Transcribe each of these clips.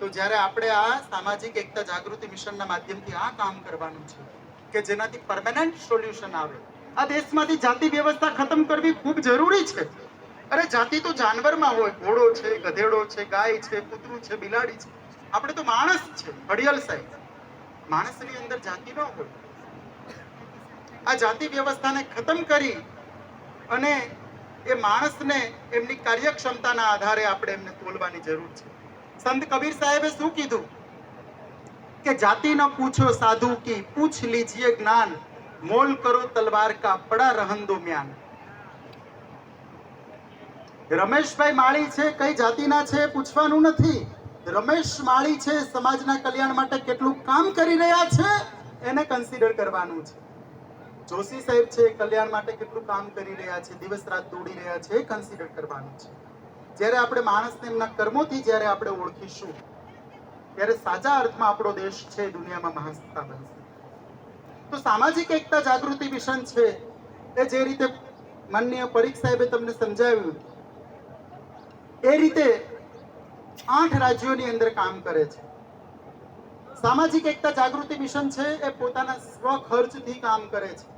તો જ્યારે આપણે આ સામાજિક એકતા જાગૃતિ મિશનના માધ્યમથી આ કામ કરવાનું છે, કે જેનાથી પરમેનન્ટ સોલ્યુશન આવે, આ દેશમાંથી જાતિ વ્યવસ્થા ખતમ કરવી ખૂબ જરૂરી છે. અરે જાતિ તો જાનવરમાં હોય, ઘોડો છે, ગધેડો છે, ગાય છે, કૂતરું છે, બિલાડી છે. આપણે તો માણસ છે હડિયલ સાહેબ. માણસની અંદર જાતિ ન હોય. આ જાતિ વ્યવસ્થાને ખતમ કરી અને એ માણસને એમની કાર્યક્ષમતાના આધારે આપણે એમને તોલવાની જરૂર છે. સંત કબીર સાહેબે શું કીધું? કે જાતિ ન પૂછો સાધુ કી, પૂછ લીજીએ જ્ઞાન. મોલ કરો તલવાર કા પડા રહન દો મ્યાન. રમેશભાઈ માળી છે, કઈ જાતિના છે પૂછવાનું નથી. રમેશ માળી છે, સમાજના કલ્યાણ માટે કેટલું કામ કરી રહ્યા છે, એને કન્સિડર કરવાનું છે. જોશી સાહેબ છે, કલ્યાણ માટે કેટલું કામ કરી રહ્યા છે, દિવસ રાત દોડી રહ્યા છે કન્સિડર કરવાનું છે. જ્યારે આપણે માણસને એમના કર્મોથી જ્યારે આપણે ઓળખીશું, ત્યારે સાચા અર્થમાં આપણો દેશ છે, દુનિયામાં મહાસત્તા બનશે. તો સામાજિક એકતા જાગૃતિ મિશન છે, એ જે રીતે માનનીય પરીખ સાહેબે તમને સમજાવ્યું, એ રીતે આઠ રાજ્યોની અંદર કામ કરે છે. સામાજિક એકતા જાગૃતિ મિશન છે, એ પોતાના સ્વ ખર્ચથી કામ કરે છે.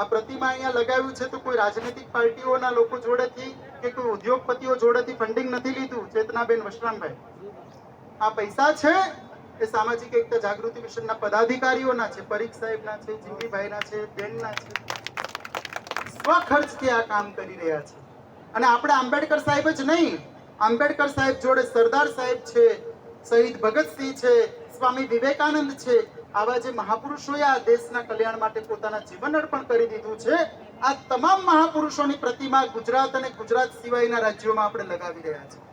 આ પ્રતિમા અહીંયા લગાવ્યું છે તો કોઈ રાજનૈતિક પાર્ટીઓના લોકો જોડેથી કે કોઈ ઉદ્યોગપતિઓ જોડેથી ફંડિંગ નથી લીધું? ચેતનાબેન વશરામભાઈ. આ પૈસા છે એ સામાજિક એકતા જાગૃતિ મિશનના પદાધિકારીઓના છે, પરીખ સાહેબના છે જીવીભાઈના છે, બેનના છે. સ્વખર્ચથી આ કામ કરી રહ્યા છે. અને આપણે આંબેડકર સાહેબ જ નહીં. આંબેડકર સાહેબ જોડે સરદાર સાહેબ છે, શહીદ ભગતસિંહ છે, સ્વામી વિવેકાનંદ છે આવા જે મહાપુરુષોએ આ દેશના કલ્યાણ માટે પોતાના જીવન અર્પણ કરી દીધું છે, આ તમામ મહાપુરુષોની પ્રતિમા ગુજરાત અને ગુજરાત સિવાયના રાજ્યોમાં આપણે લગાવી રહ્યા છે